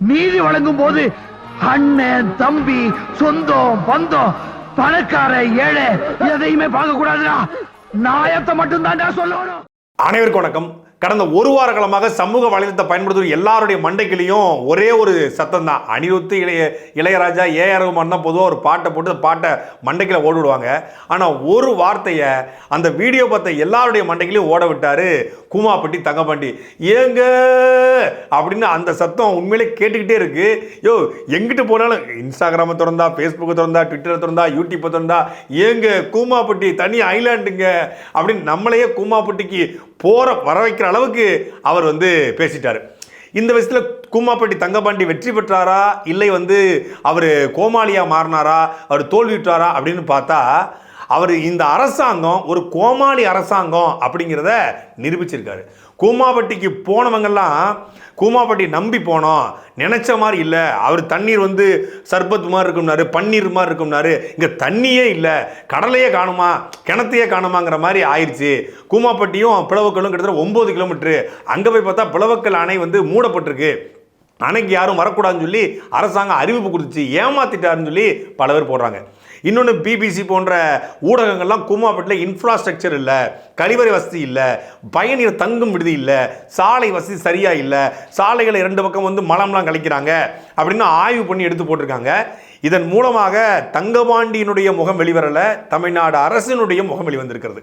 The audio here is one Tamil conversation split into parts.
நீதி வழங்கும் போது அண்ணன் தம்பி சொந்தம் பந்தம் பணக்கார ஏழை எதையுமே பார்க்க கூடாதுடா நாயத்தை மட்டும் தான்டா சொல்லணும். அனைவருக்கும் வணக்கம். கடந்த ஒரு வார காலமாக சமூக வலைதளத்தை பயன்படுத்தும் எல்லாருடைய மண்டைக்கிலையும் ஒரே ஒரு சத்தம் தான் அனிருத்து இளைய இளையராஜா ஏஆர் ரகுமான் தான் பொதுவாக ஒரு பாட்டை போட்டு பாட்டை மண்டைக்கில் ஓடி விடுவாங்க ஆனால் ஒரு வார்த்தையை அந்த வீடியோ பார்த்த எல்லாருடைய மண்டைக்கிலையும் ஓட விட்டார் கூமாப்பட்டி தங்கப்பாண்டி. ஏங்க? அப்படின்னு அந்த சத்தம் உண்மையிலே கேட்டுக்கிட்டே இருக்கு. யோ எங்கிட்டு போனாலும் இன்ஸ்டாகிராமை திறந்தா ஃபேஸ்புக்கை திறந்தா ட்விட்டரை திறந்தா யூடியூப்பை திறந்தா ஏங்க கூமாப்பட்டி தனி ஐலாண்டுங்க அப்படின்னு நம்மளையே கூமாப்பட்டிக்கு போற வர வைக்கிற அளவுக்கு அவர் வந்து பேசிட்டார். இந்த விஷயத்தில் கூமாப்பட்டி தங்கபாண்டி வெற்றி பெற்றாரா? இல்லை வந்து அவர் கோமாளியாக மாறினாரா? அவர் தோல்வியுற்றாரா அப்படின்னு பார்த்தா அவர் இந்த அரசாங்கம் ஒரு கோமாளி அரசாங்கம் அப்படிங்கிறத நிரூபிச்சிருக்காரு. கூமாப்பட்டிக்கு போனவங்கெல்லாம் கூமாப்பட்டி நம்பி போனோம். நினைச்ச மாதிரி இல்லை. அவர் தண்ணீர் வந்து சர்பத் மாதிரி இருக்கும்னாரு பன்னீர் மாதிரி இருக்கும்னாரு. இங்கே தண்ணியே இல்லை. கடலையே காணுமா? கிணத்தையே காணுமாங்கிற மாதிரி ஆயிடுச்சு கூமாப்பட்டியும் பிளவக்கலும் கிட்டத்தட்ட ஒம்பது கிலோமீட்டரு. அங்கே போய் பார்த்தா பிளவக்கல் அணை வந்து மூடப்பட்டிருக்கு. அணைக்கு யாரும் வரக்கூடாதுன்னு சொல்லி அரசாங்கம் அறிவிப்பு கொடுத்துச்சு. ஏமாத்திட்டாருன்னு சொல்லி பல பேர் போடுறாங்க. இன்னொன்று பிபிசி போன்ற ஊடகங்கள்லாம் கூமாப்பட்டில் இன்ஃப்ராஸ்ட்ரக்சர் இல்லை கழிவறை வசதி இல்லை பயணிகள் தங்கும் விடுதி இல்லை சாலை வசதி சரியாக இல்லை சாலைகளை இரண்டு பக்கம் வந்து மலம்லாம் கழிக்கிறாங்க அப்படின்னு ஆய்வு பண்ணி எடுத்து போட்டிருக்காங்க. இதன் மூலமாக தங்கபாண்டியினுடைய முகம் வெளிவரலை தமிழ்நாடு அரசினுடைய முகம் வெளிவந்திருக்கிறது.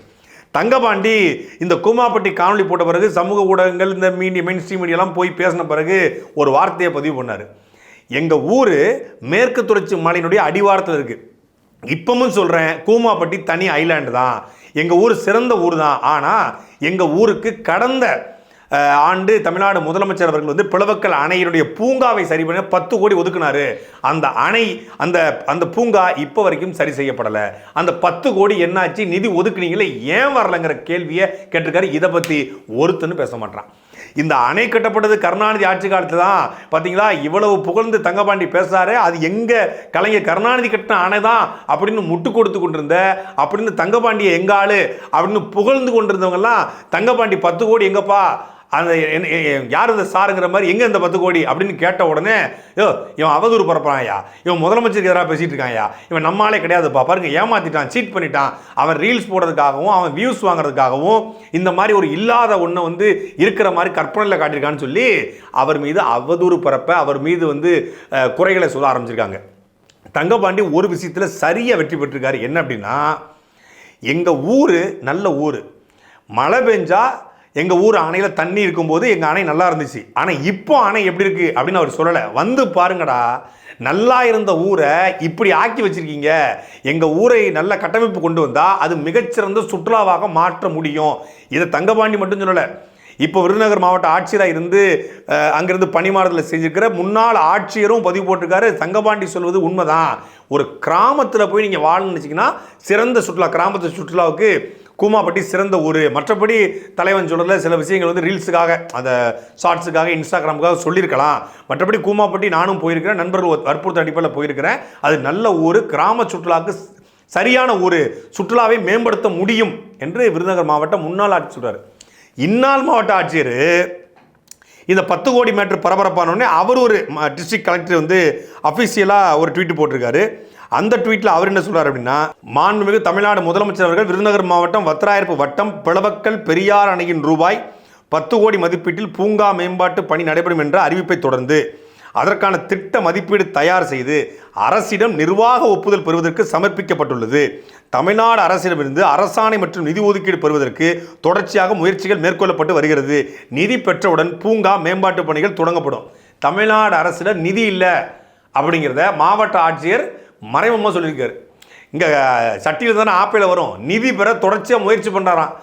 தங்கபாண்டி இந்த கூமாப்பட்டி காணொலி போட்ட பிறகு சமூக ஊடகங்கள் இந்த மீடியா மெயின் ஸ்ட்ரீம் மீடியாலாம் போய் பேசின பிறகு ஒரு வார்த்தையை பதிவு பண்ணார். எங்கள் ஊர் மேற்கு தொடர்ச்சி மலையினுடைய அடிவாரத்தில் இருக்குது இப்பவும் சொல்கிறேன் கூமாப்பட்டி தனி ஐலாண்டு தான். எங்கள் ஊர் சிறந்த ஊர் தான். ஆனால் எங்கள் ஊருக்கு கடந்த ஆண்டு தமிழ்நாடு முதலமைச்சர் அவர்கள் வந்து பிளவக்கல் அணையினுடைய பூங்காவை சரி பண்ண பத்து கோடி ஒதுக்குனாரு. அந்த அணை அந்த அந்த பூங்கா இப்போ வரைக்கும் சரி செய்யப்படலை. அந்த பத்து கோடி என்னாச்சு? நிதி ஒதுக்குனீங்களே ஏன் வரலங்கிற கேள்வியை கேட்டிருக்காரு. இதை பற்றி ஒருத்தன்னு பேச மாட்டான் இந்த அணை கட்டப்பட்டது கருணாநிதி ஆட்சி காலத்தில் தான். பார்த்தீங்களா இவ்வளவு புகழ்ந்து தங்கபாண்டி பேசுகிறாரு அது எங்கே கலைஞர் கருணாநிதி கட்டின அணை தான் அப்படின்னு முட்டு கொடுத்து கொண்டிருந்த அப்படின்னு தங்கபாண்டியை எங்க ஆளு அப்படின்னு புகழ்ந்து கொண்டிருந்தவங்கெல்லாம் தங்கபாண்டி பத்து கோடி எங்கப்பா? அந்த யார் இந்த சாருங்கிற மாதிரி எங்கே இந்த பத்து கோடி அப்படின்னு கேட்ட உடனே யோ இவன் அவதூறு பரப்புறான்யா இவன் முதலமைச்சருக்கு எதிராக பேசிகிட்டு இருக்கான்யா இவன் நம்மளாலே கிடையாதுப்பா பாருங்க ஏமாத்திட்டான் சீட் பண்ணிட்டான் அவன் ரீல்ஸ் போடுறதுக்காகவும் அவன் வியூஸ் வாங்குறதுக்காகவும் இந்த மாதிரி ஒரு இல்லாத ஒன்றை வந்து இருக்கிற மாதிரி கற்பனையில் காட்டியிருக்கான்னு சொல்லி அவர் மீது அவதூறு பரப்ப அவர் மீது வந்து குறைகளை சொல்ல ஆரம்பிச்சிருக்காங்க. தங்கபாண்டி ஒரு விஷயத்தில் சரியாக வெற்றி பெற்றிருக்காரு. என்ன அப்படின்னா எங்கள் ஊர் நல்ல ஊர். மழை பெஞ்சால் எங்கள் ஊர் அணையில் தண்ணி இருக்கும்போது எங்கள் அணை நல்லா இருந்துச்சு. ஆனால் இப்போ அணை எப்படி இருக்குது அப்படின்னு அவர் சொல்லலை. வந்து பாருங்கடா நல்லா இருந்த ஊரை இப்படி ஆக்கி வச்சிருக்கீங்க. எங்கள் ஊரை நல்ல கட்டமைப்பு கொண்டு வந்தால் அது மிகச்சிறந்த சுற்றுலாவாக மாற்ற முடியும். இதை தங்கபாண்டி மட்டும் சொல்லலை. இப்போ விருதுநகர் மாவட்ட ஆட்சியராக இருந்து அங்கேருந்து அங்கிருந்து பணிமாறுதல் செஞ்சிருக்கிற முன்னாள் ஆட்சியரும் பதிவு போட்டிருக்காரு. தங்கபாண்டி சொல்வது உண்மைதான். ஒரு கிராமத்தில் போய் நீங்கள் வாழணும்னு வச்சிங்கன்னா சிறந்த சுற்றுலா கிராமத்து சுற்றுலாவுக்கு கூமாப்பட்டி சிறந்த ஊர். மற்றபடி தலைவன் சொல்கிறதுல சில விஷயங்கள் வந்து ரீல்ஸுக்காக அந்த ஷார்ட்ஸுக்காக இன்ஸ்டாகிராமுக்காக சொல்லியிருக்கலாம். மற்றபடி கூமாப்பட்டி நானும் போயிருக்கிறேன் நண்பர்கள் ஒரு வற்புறுத்த அடிப்படையில் போயிருக்கிறேன். அது நல்ல ஊர் கிராம சுற்றுலாவுக்கு சரியான ஊர். சுற்றுலாவை மேம்படுத்த முடியும் என்று விருதுநகர் மாவட்ட முன்னாள் ஆட்சி சொல்கிறார் இந்நாள் மாவட்ட ஆட்சியர் இந்த பத்து கோடி மேட்ரு பரபரப்பானோடனே அவர் ஒரு டிஸ்ட்ரிக்ட் கலெக்டர் வந்து அஃபிஷியலாக ஒரு ட்வீட் போட்டிருக்காரு. அந்த ட்வீட்டில் அவர் என்ன சொல்றாரு அப்படின்னா மாண்புமிகு தமிழ்நாடு முதலமைச்சர் அவர்கள் விருதுநகர் மாவட்டம் வத்திராயிருப்பு வட்டம் பிளவக்கல் பெரியார் அணையின் ரூபாய் பத்து கோடி மதிப்பீட்டில் பூங்கா மேம்பாட்டு பணி நடைபெறும் என்ற அறிவிப்பை தொடர்ந்து அதற்கான திட்ட மதிப்பீடு தயார் செய்து அரசிடம் நிர்வாக ஒப்புதல் பெறுவதற்கு சமர்ப்பிக்கப்பட்டுள்ளது. தமிழ்நாடு அரசிடமிருந்து அரசாணை மற்றும் நிதி ஒதுக்கீடு பெறுவதற்கு தொடர்ச்சியாக முயற்சிகள் மேற்கொள்ளப்பட்டு வருகிறது. நிதி பெற்றவுடன் பூங்கா மேம்பாட்டு பணிகள் தொடங்கப்படும். தமிழ்நாடு அரசிடம் நிதி இல்லை அப்படிங்கிறத மாவட்ட ஆட்சியர் மறைமுகமாக சொல்லியிருக்காரு. இங்கே சட்டியில் தானே ஆப்பையில் வரும். நிதி பெற தொடர்ச்சியாக முயற்சி பண்ணுறாராம்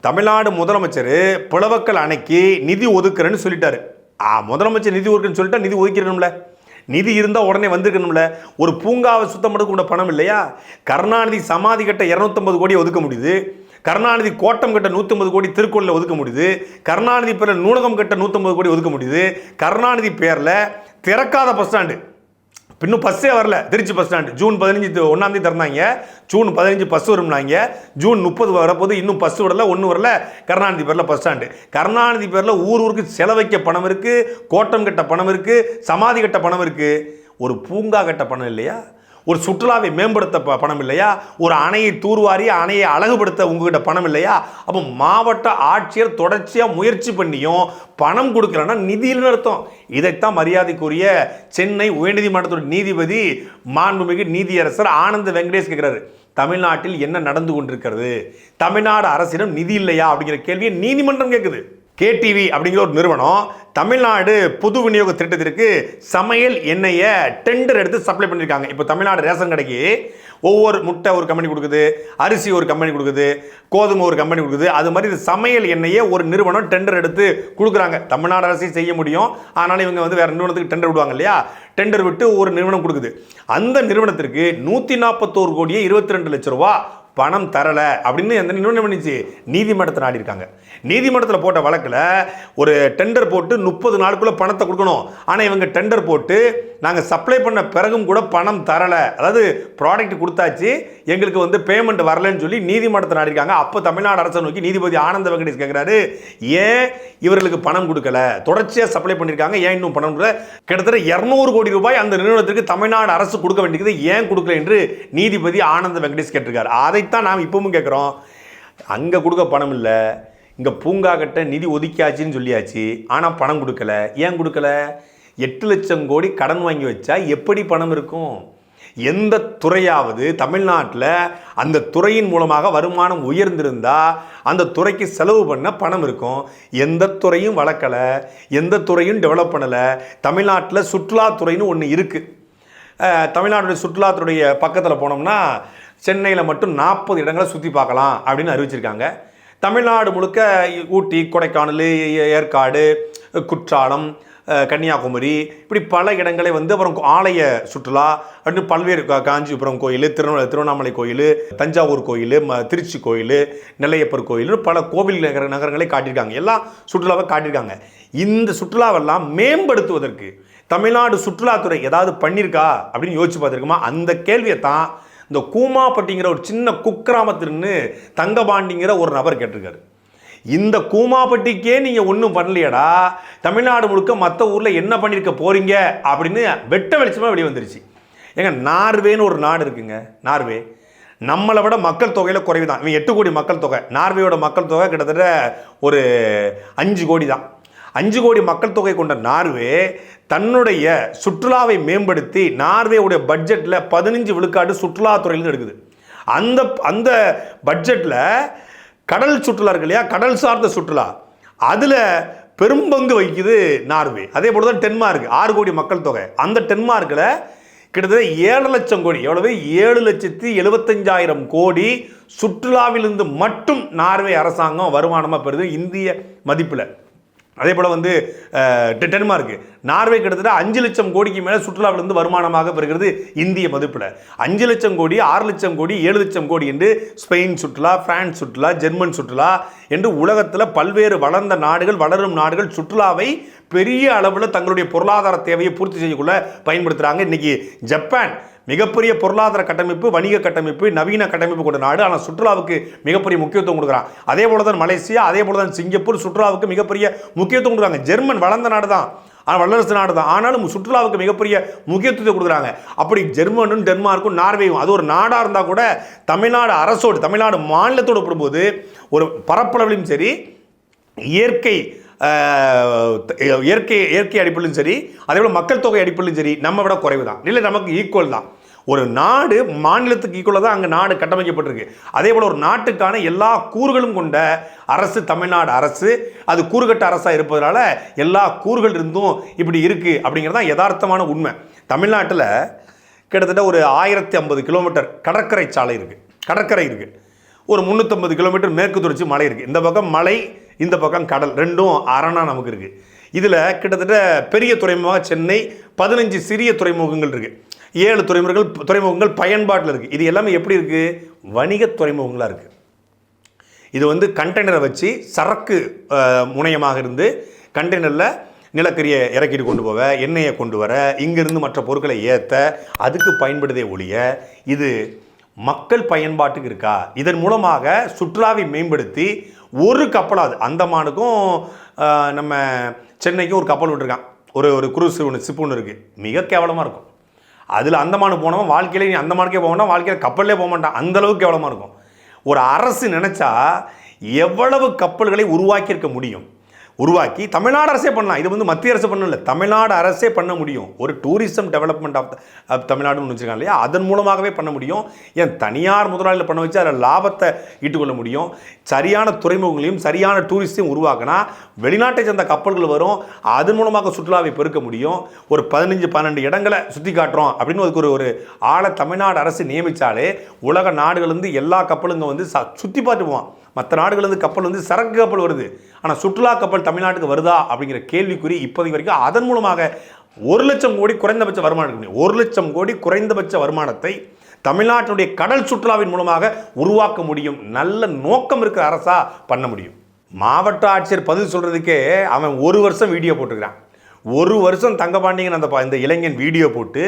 தமிழ்நாடு முதலமைச்சர் பிளவக்கல் அணைக்கு நிதி ஒதுக்குறேன்னு சொல்லிட்டாரு. ஆ, முதலமைச்சர் நிதி ஒதுக்குன்னு சொல்லிட்டா நிதி ஒதுக்கிறணும்ல நிதி இருந்தால் உடனே வந்துருக்கணும்ல. ஒரு பூங்காவை சுத்தம் பண்ண கூட பணம் இல்லையா? கருணாநிதி சமாதி கட்ட இரநூத்தம்பது கோடி ஒதுக்க முடியுது. கருணாநிதி கோட்டம் கட்ட நூற்றம்பது கோடி திருக்குறளில் ஒதுக்க முடியுது. கருணாநிதி பேரில் நூலகம் கட்ட நூற்றம்பது கோடி ஒதுக்க முடியுது. கருணாநிதி பேரில் திறக்காத பஸ் ஸ்டாண்டு. இன்னும் பஸ்ஸே வரல. திருச்சி பஸ் ஸ்டாண்டு ஜூன் பதினஞ்சு ஒன்றாந்தேதி திறந்தாங்க. ஜூன் பதினஞ்சு பஸ் வரும்னாங்க. ஜூன் முப்பது வரப்போது இன்னும் பஸ் விடல ஒன்றும் வரல. கருணாநிதி பேரில் பஸ் ஸ்டாண்டு கருணாநிதி பேரில் ஊர் ஊருக்கு செலவைக்க பணம் இருக்குது கோட்டம் கட்ட பணம் இருக்குது சமாதி கட்ட பணம் இருக்குது ஒரு பூங்கா கட்ட பணம் இல்லையா? ஒரு சுற்றுலாவை மேம்படுத்த ப- பணம் இல்லையா? ஒரு அணையை தூர்வாரி அணையை அழகுபடுத்த உங்ககிட்ட பணம் இல்லையா? அப்போ மாவட்ட ஆட்சியர் தொடர்ச்சியாக முயற்சி பண்ணியும் பணம் கொடுக்கலன்னா நிதியில் அர்த்தம். இதைத்தான் மரியாதைக்குரிய சென்னை உயர்நீதிமன்றத்தோட நீதிபதி மாண்புமிகு நீதியரசர் ஆனந்த வெங்கடேஷ் கேட்கிறாரு தமிழ்நாட்டில் என்ன நடந்து கொண்டிருக்கிறது? தமிழ்நாடு அரசிடம் நிதி இல்லையா? அப்படிங்கிற கேள்வியை நீதிமன்றம் கேட்குது கேடிவி அப்படிங்கிற ஒரு நிறுவனம் தமிழ்நாடு பொது விநியோக திட்டத்திற்கு சமையல் எண்ணெயை டெண்டர் எடுத்து சப்ளை பண்ணியிருக்காங்க. இப்போ தமிழ்நாடு ரேஷன் கடைக்கு ஒவ்வொரு முட்டை ஒரு கம்பெனி கொடுக்குது அரிசி ஒரு கம்பெனி கொடுக்குது கோதுமை ஒரு கம்பெனி கொடுக்குது. அது மாதிரி இது சமையல் எண்ணெயை ஒரு நிறுவனம் டெண்டர் எடுத்து கொடுக்குறாங்க. தமிழ்நாடு அரசு செய்ய முடியும். ஆனால் இவங்க வந்து வேறு நிறுவனத்துக்கு டெண்டர் விடுவாங்க இல்லையா? டெண்டர் விட்டு ஒரு நிறுவனம் கொடுக்குது. அந்த நிறுவனத்திற்கு நூற்றி நாற்பத்தோரு கோடியே இருபத்தி ரெண்டு லட்ச ரூபா பணம் தரலை அப்படின்னு அந்த நிறுவனம் பண்ணிச்சு? நீதிமன்றத்தை நாடி இருக்காங்க நீதிமன்றத்தில் போட்ட வழக்கில் ஒரு டெண்டர் போட்டு முப்பது நாளுக்குள்ளே பணத்தை கொடுக்கணும். ஆனால் இவங்க டெண்டர் போட்டு நாங்கள் சப்ளை பண்ண பிறகும் கூட பணம் தரலை. அதாவது ப்ராடக்ட் கொடுத்தாச்சு எங்களுக்கு வந்து பேமெண்ட் வரலன்னு சொல்லி நீதிமன்றத்தை நாடிருக்காங்க. அப்போ தமிழ்நாடு அரசை நோக்கி நீதிபதி ஆனந்த வெங்கடேஷ் கேட்குறாரு ஏன் இவர்களுக்கு பணம் கொடுக்கல? தொடர்ச்சியாக சப்ளை பண்ணியிருக்காங்க ஏன் இன்னும் பணம் கொடுக்கல? கிட்டத்தட்ட இரநூறு கோடி ரூபாய் அந்த நிறுவனத்திற்கு தமிழ்நாடு அரசு கொடுக்க வேண்டியது ஏன் கொடுக்கல என்று நீதிபதி ஆனந்த வெங்கடேஷ் கேட்டிருக்காரு. அதைத்தான் நாம் இப்பவும் கேட்குறோம் அங்கே கொடுக்க பணம் இல்லை இங்கே பூங்கா கட்ட நிதி ஒதுக்கியாச்சுன்னு சொல்லியாச்சு. ஆனால் பணம் கொடுக்கல. ஏன் கொடுக்கல? எட்டு லட்சம் கோடி கடன் வாங்கி வச்சா எப்படி பணம் இருக்கும்? எந்த துறையாவது தமிழ்நாட்டில் அந்த துறையின் மூலமாக வருமானம் உயர்ந்திருந்தா அந்த துறைக்கு செலவு பண்ண பணம் இருக்கும். எந்த துறையும் வளர்க்கலை. எந்த துறையும் டெவலப் பண்ணலை. தமிழ்நாட்டில் சுற்றுலாத்துறைன்னு ஒன்று இருக்குது தமிழ்நாட்டுடைய தமிழ்நாடுடைய சுற்றுலாத்துறைய பக்கத்தில் போனோம்னா சென்னையில் மட்டும் நாற்பது இடங்களை சுற்றி பார்க்கலாம் அப்படின்னு அறிவிச்சிருக்காங்க. தமிழ்நாடு முழுக்க ஊட்டி கொடைக்கானல் ஏற்காடு குற்றாலம் கன்னியாகுமரி இப்படி பல இடங்களை வந்து அப்புறம் ஆலய சுற்றுலா அப்படின்னு பல்வேறு காஞ்சிபுரம் கோயில் திருவண்ண திருவண்ணாமலை கோயில் தஞ்சாவூர் கோயில் ம திருச்சி கோயில் நெல்லையப்பர் கோயில் பல கோவில் நகர நகரங்களை காட்டியிருக்காங்க. எல்லாம் சுற்றுலாவை காட்டியிருக்காங்க. இந்த சுற்றுலாவெல்லாம் மேம்படுத்துவதற்கு தமிழ்நாடு சுற்றுலாத்துறை ஏதாவது பண்ணியிருக்கா அப்படின்னு யோசிச்சு பார்த்துருக்குமா? அந்த கேள்வியை தான் இந்த கூமாப்பட்டிங்கிற ஒரு சின்ன குக்கிராமத்தின்னு தங்கபாண்டிங்கிற ஒரு நபர் கேட்டிருக்காரு. இந்த கூமாப்பட்டிக்கே நீங்கள் ஒன்றும் பண்ணலையடா. தமிழ்நாடு முழுக்க மற்ற ஊரில் என்ன பண்ணியிருக்க போகிறீங்க அப்படின்னு வெட்ட வெளிச்சமாக வெளியே வந்துருச்சு. ஏங்க நார்வேன்னு ஒரு நாடு இருக்குங்க. நார்வே. நம்மளை விட மக்கள் தொகையில் குறைவு தான் இவன் எட்டு கோடி மக்கள் தொகை. நார்வேயோட மக்கள் தொகை கிட்டத்தட்ட ஒரு அஞ்சு கோடி தான் அஞ்சு கோடி மக்கள் தொகை கொண்ட நார்வே தன்னுடைய சுற்றுலாவை மேம்படுத்தி நார்வேவுடைய பட்ஜெட்டில் பதினஞ்சு விழுக்காடு சுற்றுலாத்துறையிலிருந்து எடுக்குது. அந்த அந்த பட்ஜெட்டில் கடல் சுற்றுலா இருக்கு இல்லையா? கடல் சார்ந்த சுற்றுலா. அதில் பெரும்பங்கு வகிக்குது நார்வே. அதே போல தான் டென்மார்க் ஆறு கோடி மக்கள் தொகை. அந்த டென்மார்க்கில் கிட்டத்தட்ட ஏழு லட்சம் கோடி எவ்வளவு? ஏழு லட்சத்தி எழுபத்தஞ்சாயிரம் கோடி சுற்றுலாவிலிருந்து மட்டும் நார்வே அரசாங்கம் வருமானமாக பெறுது இந்திய மதிப்பில். அதே போல் வந்து டென்மார்க்கு டெ- டென்மார்க். நார்வே கிட்டத்தட்ட அஞ்சு லட்சம் கோடிக்கு மேலே சுற்றுலாவிலிருந்து வருமானமாக பெறுகிறது இந்திய மதிப்பில். அஞ்சு லட்சம் கோடி ஆறு லட்சம் கோடி ஏழு லட்சம் கோடி என்று ஸ்பெயின் சுற்றுலா பிரான்ஸ் சுற்றுலா ஜெர்மன் சுற்றுலா என்று உலகத்தில் பல்வேறு வளர்ந்த நாடுகள் வளரும் நாடுகள் சுற்றுலாவை பெரிய அளவில் தங்களுடைய பொருளாதார தேவையை பூர்த்தி செய்யக்குள்ள பயன்படுத்துகிறாங்க இன்றைக்கி ஜப்பான் மிகப்பெரிய பொருளாதார கட்டமைப்பு வணிக கட்டமைப்பு நவீன கட்டமைப்பு கொண்ட நாடு. ஆனால் சுற்றுலாவுக்கு மிகப்பெரிய முக்கியத்துவம் கொடுக்குறான். அதே போல தான் மலேசியா அதே போல தான் சிங்கப்பூர் சுற்றுலாவுக்கு மிகப்பெரிய முக்கியத்துவம் கொடுக்குறாங்க. ஜெர்மன் வளர்ந்த நாடு தான் ஆனால் வல்லரசு நாடு தான் ஆனாலும் சுற்றுலாவுக்கு மிகப்பெரிய முக்கியத்துவத்தை கொடுக்குறாங்க. அப்படி ஜெர்மனும் டென்மார்க்கும் நார்வேயும் அது ஒரு நாடாக இருந்தால் கூட தமிழ்நாடு அரசோடு தமிழ்நாடு மாநிலத்தோடு ஒப்பிடும்போது ஒரு பரப்பளவிலும் சரி இயற்கை இயற்கை இயற்கை அடிப்படையிலும் சரி அதே போல் மக்கள் தொகை அடிப்படையிலும் சரி நம்ம விட குறைவு தான் இல்லை நமக்கு ஈக்குவல் தான். ஒரு நாடு மாநிலத்துக்கு ஈக்குவலாக தான் அங்கே நாடு கட்டமைக்கப்பட்டிருக்கு. அதே போல் ஒரு நாட்டுக்கான எல்லா கூறுகளும் கொண்ட அரசு தமிழ்நாடு அரசு அது கூறுகட்ட அரசாக இருப்பதனால எல்லா கூறுகள் இருந்தும் இப்படி இருக்குது அப்படிங்கிறது தான் யதார்த்தமான உண்மை. தமிழ்நாட்டில் கிட்டத்தட்ட ஒரு ஆயிரத்தி ஐம்பது கிலோமீட்டர் கடற்கரை சாலை இருக்குது கடற்கரை இருக்குது ஒரு முந்நூற்றம்பது கிலோமீட்டர் மேற்கு தொடர்ச்சி மலை இருக்குது இந்த பக்கம் மலை இந்த பக்கம் கடல் ரெண்டும் அரணா நமக்கு இருக்குது இதில் கிட்டத்தட்ட பெரிய துறைமுகம் சென்னை பதினஞ்சு சிறிய துறைமுகங்கள் இருக்குது ஏழு துறைமுகங்கள் துறைமுகங்கள் பயன்பாட்டில் இருக்குது இது எல்லாமே எப்படி இருக்குது வணிக துறைமுகங்களாக இருக்குது இது வந்து கண்டெய்னரை வச்சு சரக்கு முனையமாக இருந்து கண்டெய்னரில் நிலக்கரியை இறக்கிட்டு கொண்டு போவ எண்ணெயை கொண்டு வர இங்கிருந்து மற்ற பொருட்களை ஏற்ற அதுக்கு பயன்படுதே ஒழிய இது மக்கள் பயன்பாட்டுக்கு இருக்கா? இதன் மூலமாக சுற்றுலாவை மேம்படுத்தி ஒரு கப்பலாது அந்தமானுக்கும் நம்ம சென்னைக்கும் ஒரு கப்பல் விட்டுருக்கான். ஒரு ஒரு குரூஸ் ஒன்று சிப்பு ஒன்று இருக்குது மிக கேவலமாக இருக்கும். அதில் அந்தமான போனவன் வாழ்க்கையில நீ அந்தமானுக்கே போகணும் வாழ்க்கையில் கப்பல்லே போக மாட்டான். அந்த அளவுக்கு கேவலமாக இருக்கும்? ஒரு அரசு நினச்சா எவ்வளவு கப்பல்களை உருவாக்கியிருக்க முடியும்? உருவாக்கி தமிழ்நாடு அரசே பண்ணலாம். இது வந்து மத்திய அரசு பண்ணல. தமிழ்நாடு அரசே பண்ண முடியும். ஒரு டூரிசம் டெவலப்மெண்ட் ஆஃப் தமிழ்நாடுன்னு வச்சுருக்காங்க இல்லையா? அதன் மூலமாகவே பண்ண முடியும். ஏன் தனியார் முதலாளியில் பண்ண வச்சு அதில் லாபத்தை ஈட்டுக்கொள்ள முடியும். சரியான துறைமுகங்களையும் சரியான டூரிஸ்டையும் உருவாக்கினா வெளிநாட்டை சேர்ந்த கப்பல்கள் வரும். அதன் மூலமாக சுற்றுலாவை பெருக்க முடியும். ஒரு பதினஞ்சு பன்னெண்டு இடங்களை சுற்றி காட்டுறோம் அப்படின்னு அதுக்கு ஒரு ஒரு ஆளை தமிழ்நாடு அரசு நியமித்தாலே உலக நாடுகள்லேருந்து எல்லா கப்பலுங்க வந்து ச சுற்றி பார்த்து மற்ற நாடுகள்லேருந்து கப்பல் வந்து சரக்கு கப்பல் வருது. ஆனால் சுற்றுலா கப்பல் தமிழ்நாட்டுக்கு வருதா அப்படிங்கிற கேள்விக்குறி இப்போதைக்கு வரைக்கும் அதன் மூலமாக ஒரு லட்சம் கோடி குறைந்தபட்ச வருமானம் ஒரு லட்சம் கோடி குறைந்தபட்ச வருமானத்தை தமிழ்நாட்டினுடைய கடல் சுற்றுலாவின் மூலமாக உருவாக்க முடியும். நல்ல நோக்கம் இருக்கிற அரசா பண்ண முடியும். மாவட்ட ஆட்சியர் பதில் சொல்கிறதுக்கே அவன் ஒரு வருஷம் வீடியோ போட்டுக்கிறான். ஒரு வருஷம் தங்கபாண்டியன் அந்த இந்த இளைஞன் வீடியோ போட்டு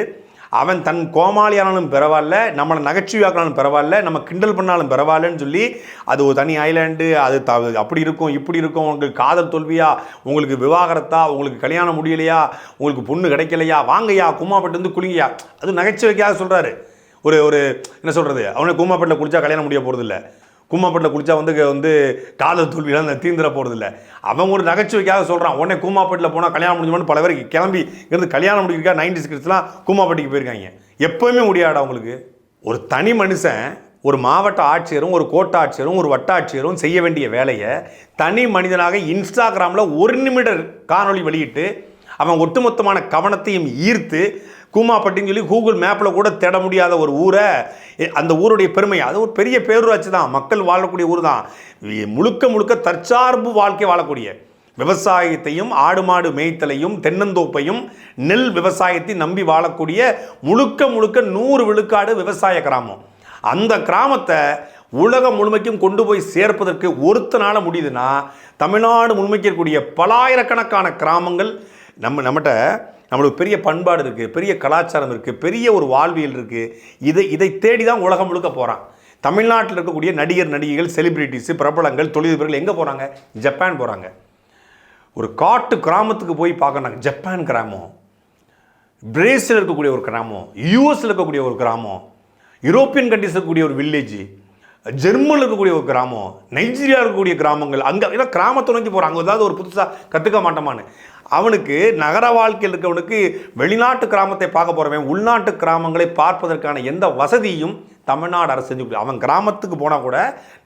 அவன் தன் கோமாளியானாலும் பரவாயில்ல நம்மளை நகைச்சுவையாக்கினாலும் பரவாயில்ல நம்ம கிண்டல் பண்ணாலும் பரவாயில்லன்னு சொல்லி அது ஒரு தனி ஐலாண்டு அது த அப்படி இருக்கும் இப்படி இருக்கும் உங்களுக்கு காதல் தோல்வியா உங்களுக்கு விவாகரத்தா உங்களுக்கு கல்யாணம் முடியலையா உங்களுக்கு பொண்ணு கிடைக்கலையா வாங்கய்யா கும்மாப்பட்டு வந்து குளிங்கயா அது நகைச்சுவைக்காக சொல்கிறாரு ஒரு ஒரு என்ன சொல்கிறது அவனை கும்மாப்பட்டில் குளிச்சா கல்யாணம் முடிய போகிறதில்ல கூமாப்பட்டில் குளித்தா வந்து வந்து காதல் தோல்வியெல்லாம் அந்த தீந்திர போகிறதில்ல அவன் ஒரு நகைச்சுவைக்காக சொல்கிறான் உடனே கூமாப்பட்டில் போனால் கல்யாணம் முடிஞ்சோம்னு பல பேருக்கு கிளம்பி இருந்து கல்யாணம் முடிக்கிறா நைன்டி சிக்ஸ்லாம் கூமாப்பட்டிக்கு போயிருக்காங்க. எப்போவுமே முடியாடா அவங்களுக்கு ஒரு தனி மனுஷன் ஒரு மாவட்ட ஆட்சியரும் ஒரு கோட்ட ஆட்சியரும் ஒரு வட்டாட்சியரும் செய்ய வேண்டிய வேலையை தனி மனிதனாக இன்ஸ்டாகிராமில் ஒரு நிமிட காணொளி வெளியிட்டு அவன் ஒட்டுமொத்தமான கவனத்தையும் ஈர்த்து கூமாப்பட்டின்னு சொல்லி கூகுள் மேப்பில் கூட தேட முடியாத ஒரு ஊரை அந்த ஊருடைய பெருமை. அது ஒரு பெரிய பேரூராட்சி தான். மக்கள் வாழக்கூடிய ஊர் தான். முழுக்க முழுக்க தற்சார்பு வாழ்க்கை வாழக்கூடிய விவசாயத்தையும் ஆடு மாடு மேய்த்தலையும் தென்னந்தோப்பையும் நெல் விவசாயத்தை நம்பி வாழக்கூடிய முழுக்க முழுக்க நூறு விழுக்காடு விவசாய கிராமம். அந்த கிராமத்தை உலகம் முழுமைக்கும் கொண்டு போய் சேர்ப்பதற்கு ஒருத்தனால் முடியுதுன்னா தமிழ்நாடு முழுமைக்கக்கூடிய பலாயிரக்கணக்கான கிராமங்கள் நம்ம நம்மகிட்ட நம்மளுக்கு பெரிய பண்பாடு இருக்குது பெரிய கலாச்சாரம் இருக்குது பெரிய ஒரு வாழ்வியல் இருக்குது இதை இதை தேடி தான் உலகம் முழுக்க போகிறான் தமிழ்நாட்டில் இருக்கக்கூடிய நடிகர் நடிகைகள் செலிப்ரிட்டிஸு பிரபலங்கள் தொழிலதிபர்கள் எங்கே போகிறாங்க ஜப்பான் போகிறாங்க ஒரு காட்டு கிராமத்துக்கு போய் பார்க்கறாங்க. ஜப்பான் கிராமம். பிரேசில் இருக்கக்கூடிய ஒரு கிராமம். யூஎஸில் இருக்கக்கூடிய ஒரு கிராமம். யூரோப்பியன் கண்ட்ரிஸ் இருக்கக்கூடிய ஒரு வில்லேஜ் ஜெர்மனில் இருக்கக்கூடிய ஒரு கிராமம் நைஜீரியா இருக்கக்கூடிய கிராமங்கள் அங்கே ஏன்னா கிராமத்தை நோக்கி போகிறாங்க அங்கே ஏதாவது ஒரு புதுசாக கற்றுக்க மாட்டோமான்னு. அவனுக்கு நகர வாழ்க்கையில் இருக்கவனுக்கு வெளிநாட்டு கிராமத்தை பார்க்க போகிறவன் உள்நாட்டு கிராமங்களை பார்ப்பதற்கான எந்த வசதியும் தமிழ்நாடு அரசு செஞ்சு அவன் கிராமத்துக்கு போனால் கூட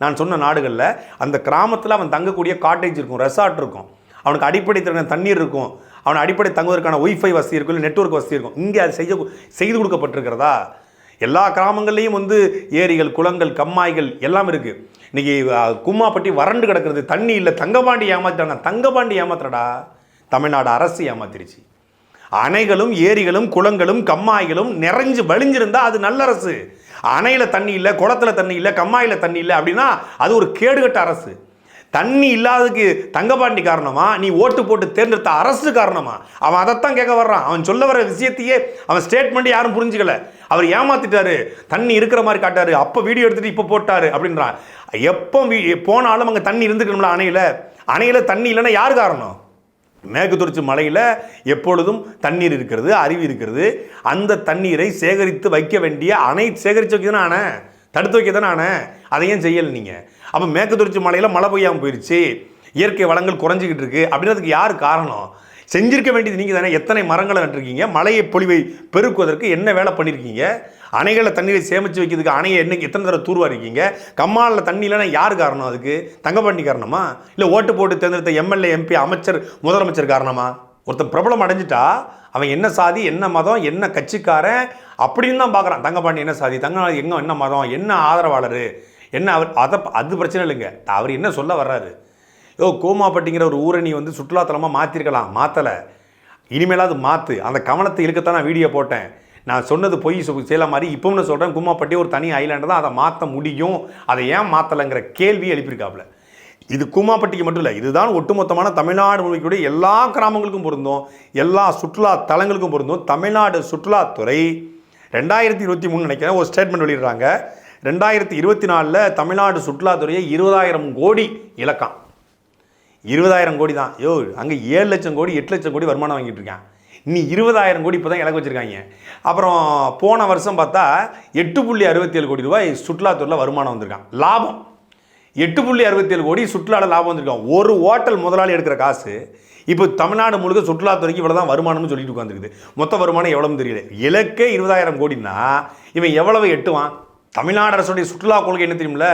நான் சொன்ன நாடுகளில் அந்த கிராமத்தில் அவன் தங்கக்கூடிய காட்டேஜ் இருக்கும் ரெசார்ட் இருக்கும். அவனுக்கு அடிப்படை திறன தண்ணீர் இருக்கும். அவன் அடிப்படை தங்குவதற்கான ஒய்ஃபை வசதி இருக்கும் இல்லை நெட்வொர்க் வசதி இருக்கும். இங்கே அது செய்ய செய்து கொடுக்கப்பட்டிருக்கிறதா? எல்லா கிராமங்கள்லேயும் வந்து ஏரிகள் குளங்கள் கம்மாய்கள் எல்லாம் இருக்குது இன்றைக்கி கும்மாப்பட்டி வறண்டு கிடக்கிறது தண்ணி இல்லை தங்கபாண்டி ஏமாத்திட்டாங்க தங்கபாண்டி ஏமாத்துறடா. தமிழ்நாடு அரசு ஏமாத்திருச்சு. அணைகளும் ஏரிகளும் குளங்களும் கம்மாய்களும் நிறைஞ்சு வழிஞ்சிருந்தா அது நல்ல அரசு அணையில் தண்ணி இல்லை குளத்துல தண்ணி இல்லை கம்மாயில் தண்ணி இல்லை அப்படின்னா அது ஒரு கேடுகட்ட அரசு. தண்ணி இல்லாததுக்கு தங்கபாண்டி காரணமா? நீ ஓட்டு போட்டு தேர்ந்தெடுத்த அரசு காரணமா? அவன் அதைத்தான் கேட்க வர்றான். அவன் சொல்ல வர விஷயத்தையே அவன் ஸ்டேட்மெண்ட் யாரும் புரிஞ்சுக்கல. அவர் ஏமாத்திட்டாரு. தண்ணி இருக்கிற மாதிரி காட்டாரு. அப்போ வீடியோ எடுத்துட்டு இப்போ போட்டாரு அப்படின்றான். எப்போ வீ- போனாலும் அங்கே தண்ணி இருந்துக்கணும்ல அணையில்? அணையில் தண்ணி இல்லைன்னா யார் காரணம்? மேற்கு மலையில் எப்பொழுதும் தண்ணீர் இருக்கிறது அருவி இருக்கிறது. அந்த தண்ணீரை சேகரித்து வைக்க வேண்டிய அணை சேகரித்து வைக்க தானே அணை தடுத்து வைக்க தானே அணை அதை ஏன் செய்யலை நீங்கள் அப்போ மேற்கு மலையில் மழை பெய்யாமல் போயிடுச்சு இயற்கை வளங்கள் குறைஞ்சிக்கிட்டு இருக்குது அப்படின்றதுக்கு யார் காரணம்? செஞ்சிருக்க வேண்டியது நீங்கள் தானே எத்தனை மரங்களை நட்டுருக்கீங்க? மழையை பொழிவை பெருக்குவதற்கு என்ன வேலை பண்ணியிருக்கீங்க அணைகளில் தண்ணீரை சேமித்து வைக்கிறதுக்கு அணையை என்னைக்கு எத்தனை தடவை தூர்வா இருக்கீங்க? கம்மாலில் தண்ணி இல்லைன்னா யார் காரணம் அதுக்கு? தங்கப்பாண்டி காரணமா? இல்லை ஓட்டு போட்டு தேர்ந்தெடுத்த எம்எல்ஏ எம்பி அமைச்சர் முதலமைச்சர் காரணமா? ஒருத்தன் பிரபலம் அடைஞ்சிட்டா அவன் என்ன சாதி என்ன மதம் என்ன கட்சிக்காரன் அப்படின்னு தான் பார்க்குறான். தங்கப்பாண்டி என்ன சாதி? தங்க எங்க என்ன மதம்? என்ன ஆதரவாளர்? என்ன அவர் அதை அது பிரச்சனை இல்லைங்க. அவர் என்ன சொல்ல வர்றாரு? யோ கோமாப்பட்டிங்கிற ஒரு ஊரை நீ வந்து சுற்றுலாத்தலமாக மாற்றிருக்கலாம் மாற்றலை இனிமேலாவது மாற்று அந்த கவனத்தை இழுக்கத்தான் நான் வீடியோ போட்டேன். நான் சொன்னது பொய் சொ- சேலம் மாதிரி இப்போவும் நான் சொல்கிறேன் கும்மாப்பட்டி ஒரு தனி ஐலாண்டு தான். அதை மாற்ற முடியும். அதை ஏன் மாற்றலைங்கிற கேள்வி எழுப்பியிருக்காப்புல. இது கும்மாப்பட்டிக்கு மட்டும் இல்லை இதுதான் ஒட்டுமொத்தமான தமிழ்நாடு முழுக்கக்கூடிய எல்லா கிராமங்களுக்கும் பொருந்தும். எல்லா சுற்றுலா தலங்களுக்கும் பொருந்தும். தமிழ்நாடு சுற்றுலாத்துறை ரெண்டாயிரத்தி இருபத்தி மூணு நினைக்கிறேன் ஒரு ஸ்டேட்மெண்ட் வெளியிடுறாங்க. ரெண்டாயிரத்தி இருபத்தி நாலில் தமிழ்நாடு சுற்றுலாத்துறையை இருபதாயிரம் கோடி இலக்கம் இருபதாயிரம் கோடி தான். யோ அங்கே ஏழு லட்சம் கோடி எட்டு லட்சம் கோடி வருமானம் வாங்கிட்டு இருக்கான். நீ இருபதாயிரம் கோடி இப்போ தான் இலக்கு வச்சுருக்காங்க. அப்புறம் போன வருஷம் பார்த்தா எட்டு புள்ளி அறுபத்தேழு கோடி ரூபாய் சுற்றுலாத்துறையில் வருமானம் வந்திருக்கான். லாபம். எட்டு புள்ளி அறுபத்தேழு கோடி சுற்றுலாவில் லாபம் வந்திருக்கான். ஒரு ஹோட்டல் முதலாளி எடுக்கிற காசு இப்போ தமிழ்நாடு முழுக்க சுற்றுலாத்துறைக்கு இவ்வளோ தான் வருமானம்னு சொல்லிட்டு உட்காந்துருக்குது மொத்த வருமானம் எவ்வளோன்னு தெரியல. இலக்கே இருபதாயிரம் கோடின்னா இவன் எவ்வளவு எட்டுவான்? தமிழ்நாடு அரசுடைய சுற்றுலா கொள்கை என்ன தெரியுமில்ல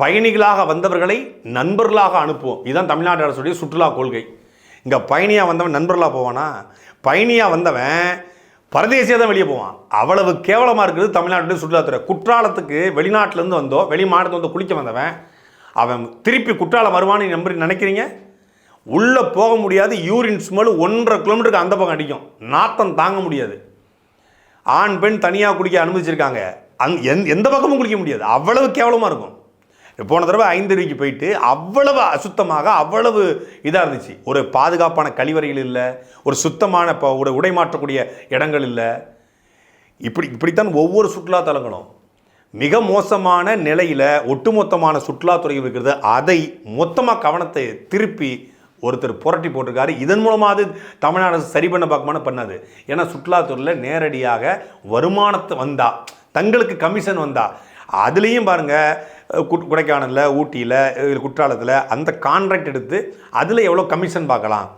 பயணிகளாக வந்தவர்களை நண்பர்களாக அனுப்புவோம். இதுதான் தமிழ்நாடு அரசுடைய சுற்றுலா கொள்கை. இங்கே பயணியாக வந்தவன் நண்பர்களாக போவானா? பயணியாக வந்தவன் பரதேசியாக தான் வெளியே போவான். அவ்வளவு கேவலமாக இருக்குது தமிழ்நாட்டுடைய சுற்றுலாத்துறை. குற்றாலத்துக்கு வெளிநாட்டிலேருந்து வந்தோம் வெளி மாநிலத்தில் வந்து குளிக்க வந்தவன் அவன் திருப்பி குற்றாலம் வருவான்னு நம்பி நினைக்கிறீங்க? உள்ளே போக முடியாது. யூரின் ஸ்மெல் ஒன்றரை கிலோமீட்டருக்கு அந்த பக்கம் அடிக்கும். நாத்தம் தாங்க முடியாது. ஆண் பெண் தனியாக குளிக்க அனுமதிச்சிருக்காங்க. அந் எந்த பக்கமும் குளிக்க முடியாது. அவ்வளவு கேவலமாக இருக்கும். போன தடவை ஐந்தருவிக்கு போயிட்டு அவ்வளவு அசுத்தமாக அவ்வளவு இதாக இருந்துச்சு. ஒரு பாதுகாப்பான கழிவறைகள் இல்லை ஒரு சுத்தமான இப்போ ஒரு உடை மாற்றக்கூடிய இடங்கள் இல்லை. இப்படி இப்படித்தான் ஒவ்வொரு சுற்றுலா தலங்களும். மிக மோசமான நிலையில் ஒட்டுமொத்தமான சுற்றுலாத்துறை இருக்கிறது. அதை மொத்தமாக கவனத்தை திருப்பி ஒருத்தர் புரட்டி போட்டிருக்காரு. இதன் மூலமாவது தமிழ்நாடு அரசு சரி பண்ண பார்க்கமான பண்ணாது. ஏன்னா சுற்றுலாத்துறையில் நேரடியாக வருமானத்தை வந்தா தங்களுக்கு கமிஷன் வந்தால் அதுலேயும் பாருங்கள் கொடைக்கானலில் ஊட்டியில் குற்றாலத்தில் அந்த கான்ட்ராக்ட் எடுத்து அதில் எவ்வளோ கமிஷன் பார்க்கலாம்?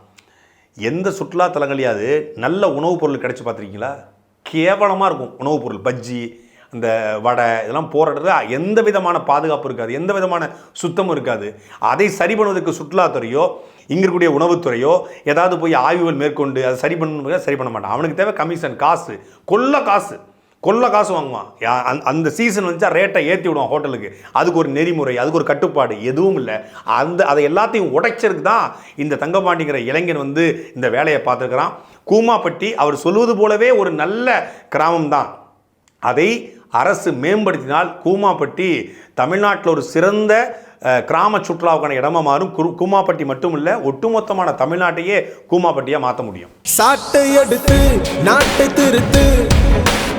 எந்த சுற்றுலா தலங்களையாவது நல்ல உணவுப் பொருள் கிடச்சி பார்த்துருக்கீங்களா? கேவலமாக இருக்கும் உணவுப் பொருள் பஜ்ஜி இந்த வடை இதெல்லாம் போகிற இடத்துல எந்த விதமான பாதுகாப்பு இருக்காது எந்த விதமான சுத்தமும் இருக்காது. அதை சரி பண்ணுவதற்கு சுற்றுலாத்துறையோ இங்கே இருக்கக்கூடிய உணவுத்துறையோ ஏதாவது போய் ஆய்வுகள் மேற்கொண்டு அதை சரி பண்ணணும் சரி பண்ண மாட்டான். அவனுக்கு தேவை கமிஷன் காசு கொள்ள காசு. கொள்ள காசு வாங்குவான். யா- அந்த- அந்த சீசன் வந்துச்சா ரேட்டை ஏற்றி விடுவான் ஹோட்டலுக்கு. அதுக்கு ஒரு நெறிமுறை அதுக்கு ஒரு கட்டுப்பாடு எதுவும் இல்லை. அந்த அதை எல்லாத்தையும் உடைச்சதுக்கு தான் இந்த தங்கபாண்டிங்கிற இளைஞன் வந்து இந்த வேலையை பார்த்துருக்குறான். கூமாப்பட்டி அவர் சொல்வது போலவே ஒரு நல்ல கிராமம் தான். அதை அரசு மேம்படுத்தினால் கூமாப்பட்டி தமிழ்நாட்டில் ஒரு சிறந்த கிராம சுற்றுலாவுக்கான இடமா மாறும். கூமாப்பட்டி மட்டும் இல்லை ஒட்டுமொத்தமான தமிழ்நாட்டையே கூமாப்பட்டியாக மாற்ற முடியும். சாட்டை எடுத்து நாட்டை திருத்து